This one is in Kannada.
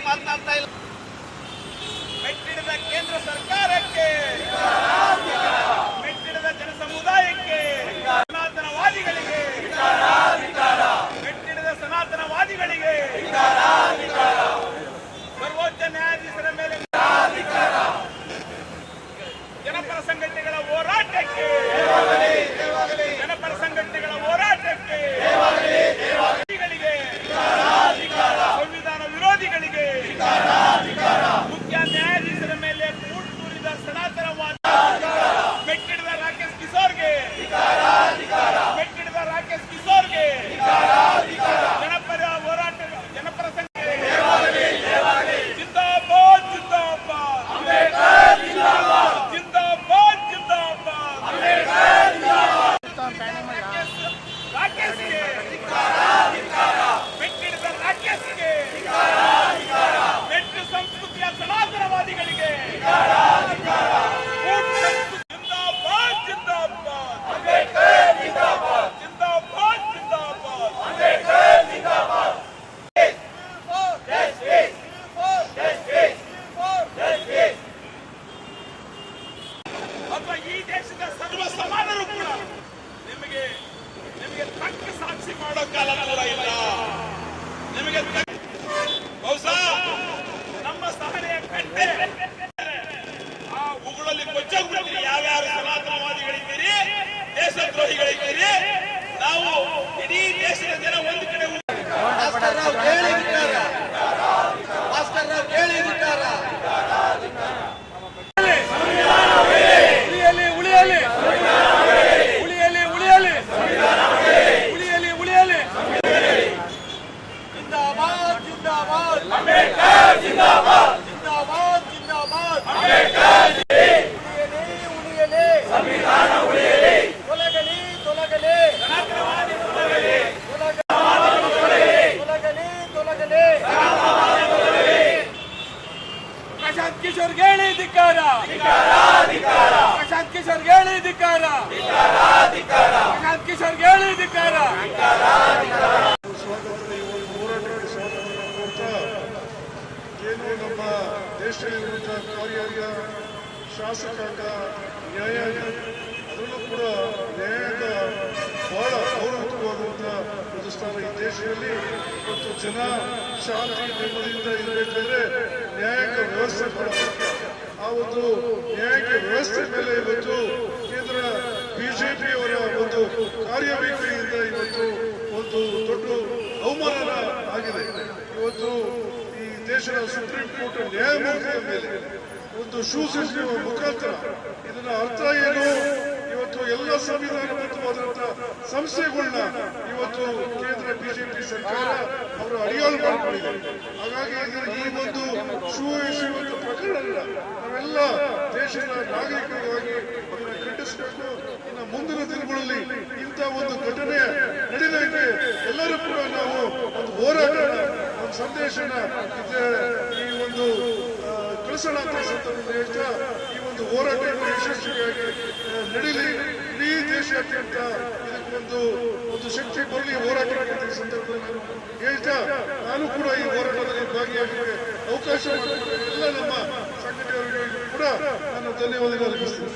ಮಾತನಾಡ್ತಾ ಇಲ್ಲ. ಮೆಟ್ಟಿಡಿದ ಕೇಂದ್ರ ಸರ್ಕಾರಕ್ಕೆ. तारा ದೇಶದ್ರೋಹಿಗಳಿದ್ದೀರಿ ನಾವು ಇಡೀ ದೇಶದ ಜನ ಒಂದು ಕಡೆ ಭಾಸ್ಕರ್ ರಾವ್ ಕೇಳಿ ಧಿಕ್ಕಾರ. ಭಾಸ್ಕರ್ ರಾವ್ ಕೇಳಿ ಧಿಕ್ಕಾರ. ಉಳಿಯಲಿ ಉಳಿಯಲಿ ಉಳಿಯಲಿ ಉಳಿಯಲಿ ಉಳಿಯಲಿ ಉಳಿಯಲಿ ಜಿಂದಾಬಾದ್ ಜಿಂದಾಬಾದ್ ಜಿಂದಾಬಾದ್ ಜಿಂದಾಬಾದ್ ಉಳಿಯಲಿ ಉಳಿಯಲಿ ತೊಲಗಲಿ ತೊಲಗಲಿ ತೊಲಗಲಿ ತೊಲಗಲಿ ಪ್ರಶಾಂತ್ ಕಿಶೋರ್ ಹೇಳಿ ಧಿಕ್ಕಾರ. ಪ್ರಶಾಂತ್ ಕಿಶೋರ್ಗೆ ಹೇಳಿ ಧಿಕ್ಕಾರ. ಪ್ರಶಾಂತ್ ಕಿಶೋರ್ಗೆ ಹೇಳಿ ಧಿಕ್ಕಾರ. ಏನು ನಮ್ಮ ದೇಶದ ವಿರುದ್ಧ ಕಾರ್ಯ ಶಾಸಕಾಂಗ ನ್ಯಾಯಾಂಗ ಅದರಲ್ಲೂ ಕೂಡ ನ್ಯಾಯಾಂಗ ಬಹಳ ಗೌರವಯುತವಾದಂಥ ಒಂದು ಸ್ಥಾನ ಈ ದೇಶದಲ್ಲಿ ಇವತ್ತು ಜನ ಶಾಂತಿ ನೆಮ್ಮದಿಯಿಂದ ಇರಬೇಕಾದ್ರೆ ನ್ಯಾಯಾಂಗ ವ್ಯವಸ್ಥೆ ಮಾಡಬೇಕು ಆ ಒಂದು ನ್ಯಾಯಾಂಗ ವ್ಯವಸ್ಥೆ ಮೇಲೆ ಇವತ್ತು ಕೇಂದ್ರ ಬಿಜೆಪಿಯವರ ಒಂದು ಕಾರ್ಯವೈಖರಿಯಿಂದ ಇವತ್ತು ಒಂದು ದೊಡ್ಡ ಅವಮಾನ ಆಗಿದೆ. ಇವತ್ತು ಈ ದೇಶದ ಸುಪ್ರೀಂ ಕೋರ್ಟ್ ನ್ಯಾಯಮೂರ್ತಿಯ ಮೇಲೆ ಒಂದು ಶೂಸಿಸುವ ಮುಖಾಂತರ ಇದನ್ನ ಅರ್ಥ ಏನು? ಇವತ್ತು ಎಲ್ಲ ಸಂವಿಧಾನಬದ್ಧವಾದಂತಹ ಸಂಸ್ಥೆಗಳನ್ನ ಇವತ್ತು ಕೇಂದ್ರ ಬಿಜೆಪಿ ಸರ್ಕಾರ ಅವರು ಅಡಿಯಾಳು ಮಾಡಿಕೊಂಡಿದೆ. ಹಾಗಾಗಿ ಈ ಒಂದು ಶೂ ಎಸೆಯುವಂತ ಪ್ರಕರಣಗಳನ್ನ ನಾವೆಲ್ಲ ದೇಶದ ನಾಗರಿಕರಿಗಾಗಿ ಅದನ್ನು ಖಂಡಿಸಬೇಕು. ಇನ್ನು ಮುಂದಿನ ದಿನಗಳಲ್ಲಿ ಇಂಥ ಒಂದು ಘಟನೆ ನಡೆದಂತೆ, ಎಲ್ಲರೂ ಕೂಡ ನಾವು ಒಂದು ಹೋರಾಟ ಒಂದು ಸಂದೇಶನ ಈ ಒಂದು ಕಳಿಸೋಣ ಈ ಒಂದು ಹೋರಾಟ ಯಶಸ್ವಿಯಾಗಿ ನಡೀಲಿ ದೇಶಾದ್ಯಂತ ಇದಕ್ಕೊಂದು ಒಂದು ಶಕ್ತಿ ಬರಲಿ ಹೋರಾಟ ಮಾಡುವ ಸಂದರ್ಭದಲ್ಲಿ ನಾನು ಹೇಳ್ತಾ, ನಾನು ಕೂಡ ಈ ಹೋರಾಟದಲ್ಲಿ ಭಾಗಿಯಾಗಲಿಕ್ಕೆ ಅವಕಾಶ ಎಲ್ಲ ನಮ್ಮ ಸಂಘಟನೆಯವರಿಗೂ ಕೂಡ ನಾನು ಧನ್ಯವಾದಗಳು ಅರ್ಪಿಸ್ತೀನಿ.